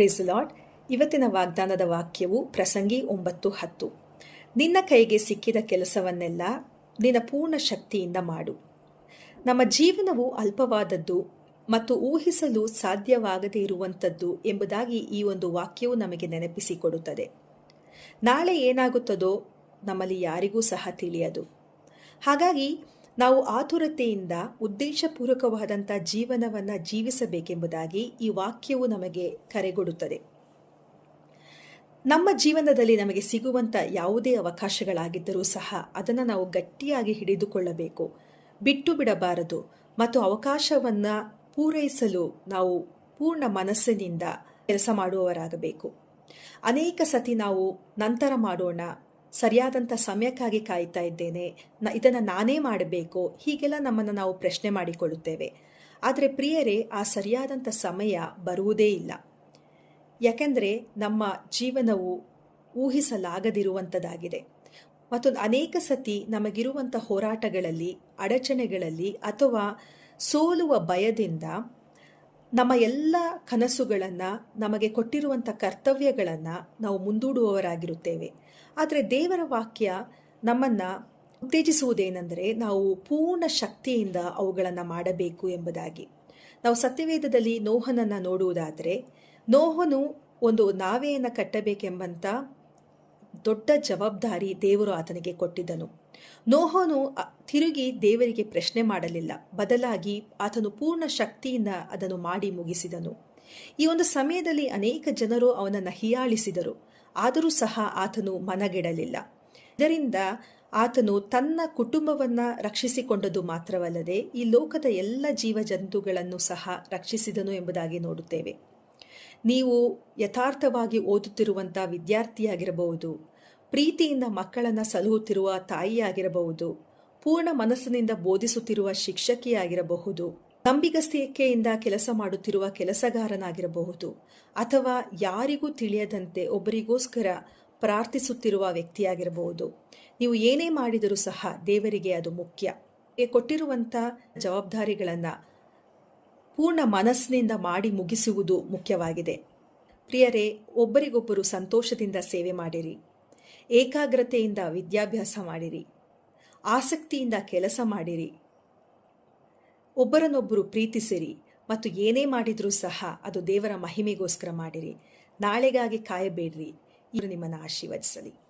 Praise lord ಇವತ್ತಿನ ವಾಗ್ದಾನದ ವಾಕ್ಯವು ಪ್ರಸಂಗಿ ಒಂಬತ್ತು ಹತ್ತು. ನಿನ್ನ ಕೈಗೆ ಸಿಕ್ಕಿದ ಕೆಲಸವನ್ನೆಲ್ಲ ನಿನ್ನ ಪೂರ್ಣ ಶಕ್ತಿಯಿಂದ ಮಾಡು. ನಮ್ಮ ಜೀವನವು ಅಲ್ಪವಾದದ್ದು ಮತ್ತು ಊಹಿಸಲು ಸಾಧ್ಯವಾಗದೇ ಇರುವಂಥದ್ದು ಎಂಬುದಾಗಿ ಈ ಒಂದು ವಾಕ್ಯವು ನಮಗೆ ನೆನಪಿಸಿಕೊಡುತ್ತದೆ. ನಾಳೆ ಏನಾಗುತ್ತದೋ ನಮ್ಮಲ್ಲಿ ಯಾರಿಗೂ ಸಹ ತಿಳಿಯದು. ಹಾಗಾಗಿ ನಾವು ಆತುರತೆಯಿಂದ ಉದ್ದೇಶಪೂರ್ವಕವಾದಂಥ ಜೀವನವನ್ನು ಜೀವಿಸಬೇಕೆಂಬುದಾಗಿ ಈ ವಾಕ್ಯವು ನಮಗೆ ಕರೆಗೊಡುತ್ತದೆ ನಮ್ಮ ಜೀವನದಲ್ಲಿ ನಮಗೆ ಸಿಗುವಂಥ ಯಾವುದೇ ಅವಕಾಶಗಳಾಗಿದ್ದರೂ ಸಹ ಅದನ್ನು ನಾವು ಗಟ್ಟಿಯಾಗಿ ಹಿಡಿದುಕೊಳ್ಳಬೇಕು. ಬಿಟ್ಟು ಬಿಡಬಾರದು ಮತ್ತು ಅವಕಾಶವನ್ನು ಪೂರೈಸಲು ನಾವು ಪೂರ್ಣ ಮನಸ್ಸಿನಿಂದ ಕೆಲಸ ಮಾಡುವವರಾಗಬೇಕು. ಅನೇಕ ಸತಿ ನಾವು ನಂತರ ಮಾಡೋಣ ಸರಿಯಾದಂಥ ಸಮಯಕ್ಕಾಗಿ ಕಾಯ್ತಾ ಇದ್ದೇನೆ. ನ, ಇದನ್ನು ನಾನೇ ಮಾಡಬೇಕು. ಹೀಗೆಲ್ಲ ನಮ್ಮನ್ನು ನಾವು ಪ್ರಶ್ನೆ ಮಾಡಿಕೊಳ್ಳುತ್ತೇವೆ. ಆದರೆ ಪ್ರಿಯರೇ, ಆ ಸರಿಯಾದಂಥ ಸಮಯ ಬರುವುದೇ ಇಲ್ಲ. ಯಾಕೆಂದರೆ ನಮ್ಮ ಜೀವನವು ಊಹಿಸಲಾಗದಿರುವಂಥದ್ದಾಗಿದೆ ಮತ್ತು ಅನೇಕ ಸತಿ ನಮಗಿರುವಂಥ ಹೋರಾಟಗಳಲ್ಲಿ, ಅಡಚಣೆಗಳಲ್ಲಿ ಅಥವಾ ಸೋಲುವ ಭಯದಿಂದ ನಮ್ಮ ಎಲ್ಲ ಕನಸುಗಳನ್ನು, ನಮಗೆ ಕೊಟ್ಟಿರುವಂಥ ಕರ್ತವ್ಯಗಳನ್ನು ನಾವು ಮುಂದೂಡುವವರಾಗಿರುತ್ತೇವೆ. ಆದರೆ ದೇವರ ವಾಕ್ಯ ನಮ್ಮನ್ನು ಉತ್ತೇಜಿಸುವುದೇನೆಂದರೆ ನಾವು ಪೂರ್ಣ ಶಕ್ತಿಯಿಂದ ಅವುಗಳನ್ನು ಮಾಡಬೇಕು ಎಂಬುದಾಗಿ. ನಾವು ಸತ್ಯವೇದದಲ್ಲಿ ನೋಹನನ್ನು ನೋಡುವುದಾದರೆ, ನೋಹನು ಒಂದು ನಾವೆಯನ್ನು ಕಟ್ಟಬೇಕೆಂಬಂಥ ದೊಡ್ಡ ಜವಾಬ್ದಾರಿ ದೇವರು ಆತನಿಗೆ ಕೊಟ್ಟಿದ್ದನು. ನೋಹನು ತಿರುಗಿ ದೇವರಿಗೆ ಪ್ರಶ್ನೆ ಮಾಡಲಿಲ್ಲ. ಬದಲಾಗಿ ಆತನು ಪೂರ್ಣ ಶಕ್ತಿಯಿಂದ ಅದನ್ನು ಮಾಡಿ ಮುಗಿಸಿದನು. ಈ ಒಂದು ಸಮಯದಲ್ಲಿ ಅನೇಕ ಜನರು ಅವನನ್ನು ಹಿಯಾಳಿಸಿದರು. ಆದರೂ ಸಹ ಆತನು ಮನಗೆಡಲಿಲ್ಲ. ಇದರಿಂದ ಆತನು ತನ್ನ ಕುಟುಂಬವನ್ನು ರಕ್ಷಿಸಿಕೊಂಡದ್ದು ಮಾತ್ರವಲ್ಲದೆ ಈ ಲೋಕದ ಎಲ್ಲ ಜೀವ ಜಂತುಗಳನ್ನು ಸಹ ರಕ್ಷಿಸಿದನು ಎಂಬುದಾಗಿ ನೋಡುತ್ತೇವೆ. ನೀವು ಯಥಾರ್ಥವಾಗಿ ಓದುತ್ತಿರುವಂಥ ವಿದ್ಯಾರ್ಥಿಯಾಗಿರಬಹುದು, ಪ್ರೀತಿಯಿಂದ ಮಕ್ಕಳನ್ನು ಸಲಹುತ್ತಿರುವ ತಾಯಿಯಾಗಿರಬಹುದು, ಪೂರ್ಣ ಮನಸ್ಸಿನಿಂದ ಬೋಧಿಸುತ್ತಿರುವ ಶಿಕ್ಷಕಿಯಾಗಿರಬಹುದು ನಂಬಿಗಸ್ತಿಕೆಯಿಂದ ಕೆಲಸ ಮಾಡುತ್ತಿರುವ ಕೆಲಸಗಾರನಾಗಿರಬಹುದು. ಅಥವಾ ಯಾರಿಗೂ ತಿಳಿಯದಂತೆ ಒಬ್ಬರಿಗೋಸ್ಕರ ಪ್ರಾರ್ಥಿಸುತ್ತಿರುವ ವ್ಯಕ್ತಿಯಾಗಿರಬಹುದು. ನೀವು ಏನೇ ಮಾಡಿದರೂ ಸಹ ದೇವರಿಗೆ ಅದು ಮುಖ್ಯ. ಕೊಟ್ಟಿರುವಂಥ ಜವಾಬ್ದಾರಿಗಳನ್ನು ಪೂರ್ಣ ಮನಸ್ಸಿನಿಂದ ಮಾಡಿ ಮುಗಿಸುವುದು ಮುಖ್ಯವಾಗಿದೆ. ಪ್ರಿಯರೇ, ಒಬ್ಬರಿಗೊಬ್ಬರು ಸಂತೋಷದಿಂದ ಸೇವೆ ಮಾಡಿರಿ. ಏಕಾಗ್ರತೆಯಿಂದ ವಿದ್ಯಾಭ್ಯಾಸ ಮಾಡಿರಿ. ಆಸಕ್ತಿಯಿಂದ ಕೆಲಸ ಮಾಡಿರಿ. ಒಬ್ಬರನ್ನೊಬ್ಬರು ಪ್ರೀತಿಸಿರಿ ಮತ್ತು ಏನೇ ಮಾಡಿದರೂ ಸಹ ಅದು ದೇವರ ಮಹಿಮೆಗೋಸ್ಕರ ಮಾಡಿರಿ. ನಾಳೆಗಾಗಿ ಕಾಯಬೇಡ್ರಿ. ಇವರು ನಿಮ್ಮನ್ನು ಆಶೀರ್ವದಿಸಲಿ.